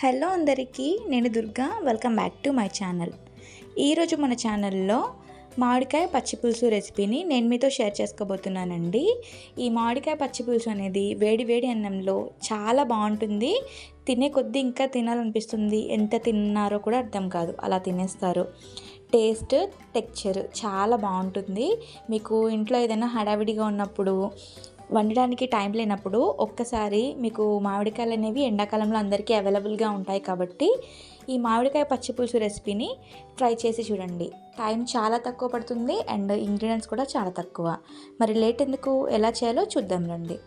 Hello అందరికీ నేను Durga. Welcome back to my channel ఈరోజు మన ఛానల్లో మామిడికాయ పచ్చి పులుసు రెసిపీని నేను మీతో షేర్ చేసుకోబోతున్నానండి. ఈ మామిడికాయ పచ్చి పులుసు అనేది వేడి వేడి అన్నంలో చాలా బాగుంటుంది. తినే కొద్దీ ఇంకా తినాలనిపిస్తుంది. ఎంత తిన్నారో కూడా అర్థం కాదు. అలా తినేస్తారు. టేస్ట్ టెక్చర్ చాలా బాగుంటుంది. మీకు ఇంట్లో ఏదైనా హడావిడిగా ఉన్నప్పుడు వండడానికి టైం లేనప్పుడు ఒక్కసారి మీకు మామిడికాయలు అనేవి ఎండాకాలంలో అందరికీ అవైలబుల్గా ఉంటాయి కాబట్టి ఈ మామిడికాయ పచ్చి పులుసు రెసిపీని ట్రై చేసి చూడండి. టైం చాలా తక్కువ పడుతుంది అండ్ ఇంగ్రీడియంట్స్ కూడా చాలా తక్కువ. మరి లేట్ ఎందుకు? ఎలా చేయాలో చూద్దాం రండి.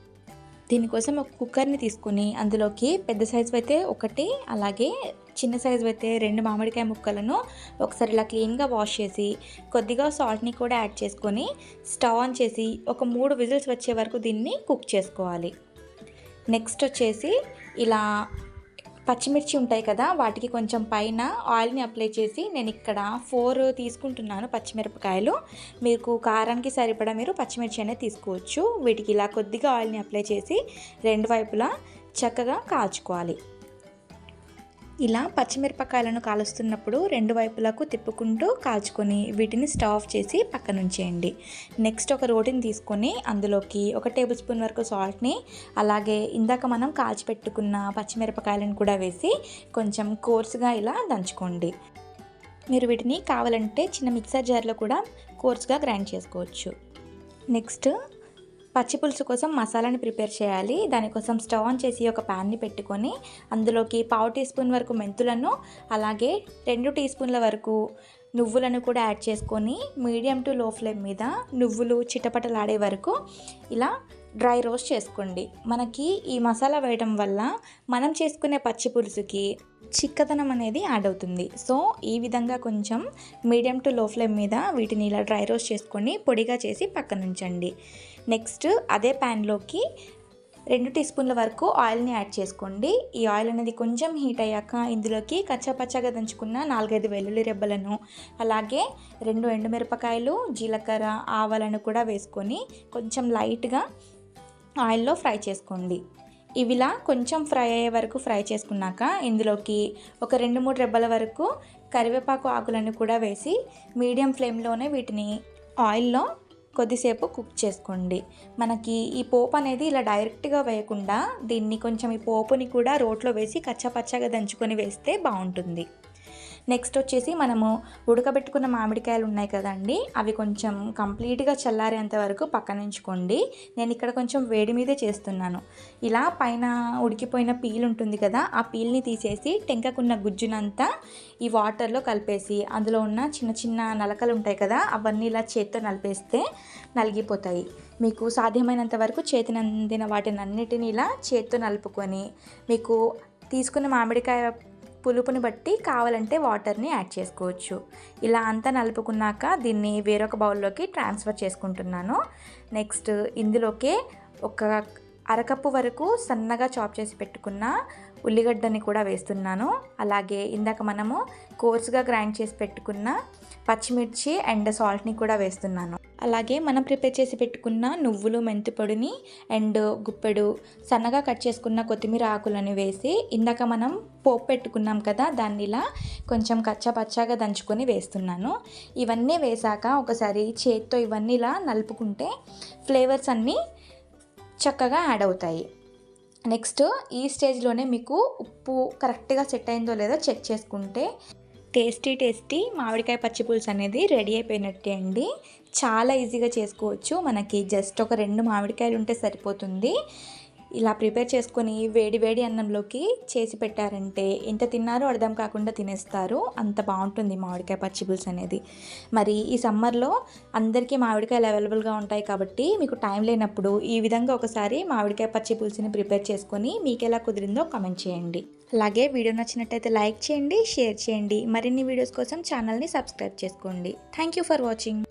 దీనికోసం ఒక కుక్కర్ని తీసుకుని అందులోకి పెద్ద సైజు అయితే ఒకటి అలాగే చిన్న సైజు అయితే రెండు మామిడికాయ ముక్కలను ఒకసారి ఇలా క్లీన్గా వాష్ చేసి కొద్దిగా సాల్ట్ని కూడా యాడ్ చేసుకొని స్టవ్ ఆన్ చేసి ఒక మూడు విజిల్స్ వచ్చే వరకు దీన్ని కుక్ చేసుకోవాలి. నెక్స్ట్ వచ్చేసి ఇలా పచ్చిమిర్చి ఉంటాయి కదా వాటికి కొంచెం పైన ఆయిల్ని అప్లై చేసి నేను ఇక్కడ ఫోర్ తీసుకుంటున్నాను పచ్చిమిరపకాయలు. మీకు కారానికి సరిపడా మీరు పచ్చిమిర్చి అనేది తీసుకోవచ్చు. వీటికి ఇలా కొద్దిగా ఆయిల్ని అప్లై చేసి రెండు వైపులా చక్కగా కాల్చుకోవాలి. ఇలా పచ్చిమిరపకాయలను కాలుస్తున్నప్పుడు రెండు వైపులకు తిప్పుకుంటూ కాల్చుకొని వీటిని స్టవ్ ఆఫ్ చేసి పక్కన ఉంచేయండి నెక్స్ట్ ఒక రోటిని తీసుకొని అందులోకి ఒక టేబుల్ స్పూన్ వరకు సాల్ట్ని అలాగే ఇందాక మనం కాల్చి పెట్టుకున్న పచ్చిమిరపకాయలను కూడా వేసి కొంచెం కోర్సుగా ఇలా దంచుకోండి. మీరు వీటిని కావాలంటే చిన్న మిక్సర్ జార్లో కూడా కోర్సుగా గ్రైండ్ చేసుకోవచ్చు. నెక్స్ట్ పచ్చి పులుసు కోసం మసాలాని ప్రిపేర్ చేయాలి. దానికోసం స్టవ్ ఆన్ చేసి ఒక ప్యాన్ని పెట్టుకొని అందులోకి పావు టీ స్పూన్ వరకు మెంతులను అలాగే రెండు టీ స్పూన్ల వరకు నువ్వులను కూడా యాడ్ చేసుకొని మీడియం టు లో ఫ్లేమ్ మీద నువ్వులు చిటపటలాడే వరకు ఇలా డ్రై రోస్ట్ చేసుకోండి. మనకి ఈ మసాలా వేయడం వల్ల మనం చేసుకునే పచ్చి పులుసుకి చిక్కదనం అనేది యాడ్ అవుతుంది. సో ఈ విధంగా కొంచెం మీడియం టు లో ఫ్లేమ్ మీద వీటిని ఇలా డ్రై రోస్ట్ చేసుకొని పొడిగా చేసి పక్కన ఉంచండి నెక్స్ట్ అదే ప్యాన్లోకి రెండు టీ స్పూన్ల వరకు ఆయిల్ని యాడ్ చేసుకోండి. ఈ ఆయిల్ అనేది కొంచెం హీట్ అయ్యాక ఇందులోకి కచ్చాపచ్చాగా దంచుకున్న నాలుగైదు వెల్లుల్లి రెబ్బలను అలాగే రెండు ఎండుమిరపకాయలు జీలకర్ర ఆవాలను కూడా వేసుకొని కొంచెం లైట్గా ఆయిల్లో ఫ్రై చేసుకోండి. ఇవిలా కొంచెం ఫ్రై అయ్యే వరకు ఫ్రై చేసుకున్నాక ఇందులోకి ఒక రెండు మూడు రెబ్బల వరకు కరివేపాకు ఆకులను కూడా వేసి మీడియం ఫ్లేమ్లోనే వీటిని ఆయిల్లో కొద్దిసేపు కుక్ చేసుకోండి. మనకి ఈ పోపు అనేది ఇలా డైరెక్ట్గా వేయకుండా దీన్ని కొంచెం ఈ పోపుని కూడా రోట్లో వేసి కచ్చపచ్చగా దంచుకొని వేస్తే బాగుంటుంది. నెక్స్ట్ వచ్చేసి మనము ఉడకబెట్టుకున్న మామిడికాయలు ఉన్నాయి కదండి అవి కొంచెం కంప్లీట్గా చల్లారేంత వరకు పక్కనుంచుకోండి. నేను ఇక్కడ కొంచెం వేడి మీదే చేస్తున్నాను. ఇలా పైన ఉడికిపోయిన పీల్ ఉంటుంది కదా ఆ పీల్ని తీసేసి టెంకకున్న గుజ్జునంతా ఈ వాటర్లో కలిపేసి అందులో ఉన్న చిన్న చిన్న నలకలు ఉంటాయి కదా అవన్నీ ఇలా చేత్తో నలిపేస్తే నలిగిపోతాయి. మీకు సాధ్యమైనంత వరకు చేతిని అందిన వాటిని అన్నిటిని ఇలా చేత్తో నలుపుకొని మీకు తీసుకున్న మామిడికాయ పులుపుని బట్టి కావాలంటే వాటర్ని యాడ్ చేసుకోవచ్చు. ఇలా అంతా నలుపుకున్నాక దీన్ని వేరొక బౌల్లోకి ట్రాన్స్ఫర్ చేసుకుంటున్నాను. నెక్స్ట్ ఇందులోకే ఒక అరకప్పు వరకు సన్నగా చాప్ చేసి పెట్టుకున్న ఉల్లిగడ్డని కూడా వేస్తున్నాను. అలాగే ఇందాక మనము కోర్స్గా గ్రైండ్ చేసి పెట్టుకున్న పచ్చిమిర్చి అండ్ సాల్ట్ని కూడా వేస్తున్నాను. అలాగే మనం ప్రిపేర్ చేసి పెట్టుకున్న నువ్వులు మెంతిపొడిని అండ్ గుప్పెడు సన్నగా కట్ చేసుకున్న కొత్తిమీర ఆకులను వేసి ఇందాక మనం పోపు పెట్టుకున్నాం కదా దాన్ని ఇలా కొంచెం కచ్చపచ్చాగా దంచుకొని వేస్తున్నాను. ఇవన్నీ వేసాక ఒకసారి చేత్తో ఇవన్నీ ఇలా నలుపుకుంటే ఫ్లేవర్స్ అన్నీ చక్కగా యాడ్ అవుతాయి. నెక్స్ట్ ఈ స్టేజ్లోనే మీకు ఉప్పు కరెక్ట్గా సెట్ అయిందో లేదో చెక్ చేసుకుంటే టేస్టీ టేస్టీ మామిడికాయ పచ్చి పులుసు అనేది రెడీ అయిపోయినట్టే అండి. చాలా ఈజీగా చేసుకోవచ్చు. మనకి జస్ట్ ఒక రెండు మామిడికాయలు ఉంటే సరిపోతుంది. ఇలా ప్రిపేర్ చేసుకొని వేడి వేడి అన్నంలోకి చేసి పెట్టారంటే ఎంత తిన్నారో అర్థం కాకుండా తినేస్తారు. అంత బాగుంటుంది మామిడికాయ పచ్చి పులుసు అనేది. మరి ఈ సమ్మర్లో అందరికీ మామిడికాయలు అవైలబుల్గా ఉంటాయి కాబట్టి మీకు టైం లేనప్పుడు ఈ విధంగా ఒకసారి మామిడికాయ పచ్చి పులుసుని ప్రిపేర్ చేసుకొని మీకు ఎలా కుదిరిందో కామెంట్ చేయండి. అలాగే వీడియో నచ్చినట్టయితే లైక్ చేయండి షేర్ చేయండి. మరిన్ని వీడియోస్ కోసం ఛానల్ని సబ్స్క్రైబ్ చేసుకోండి. Thank you for watching.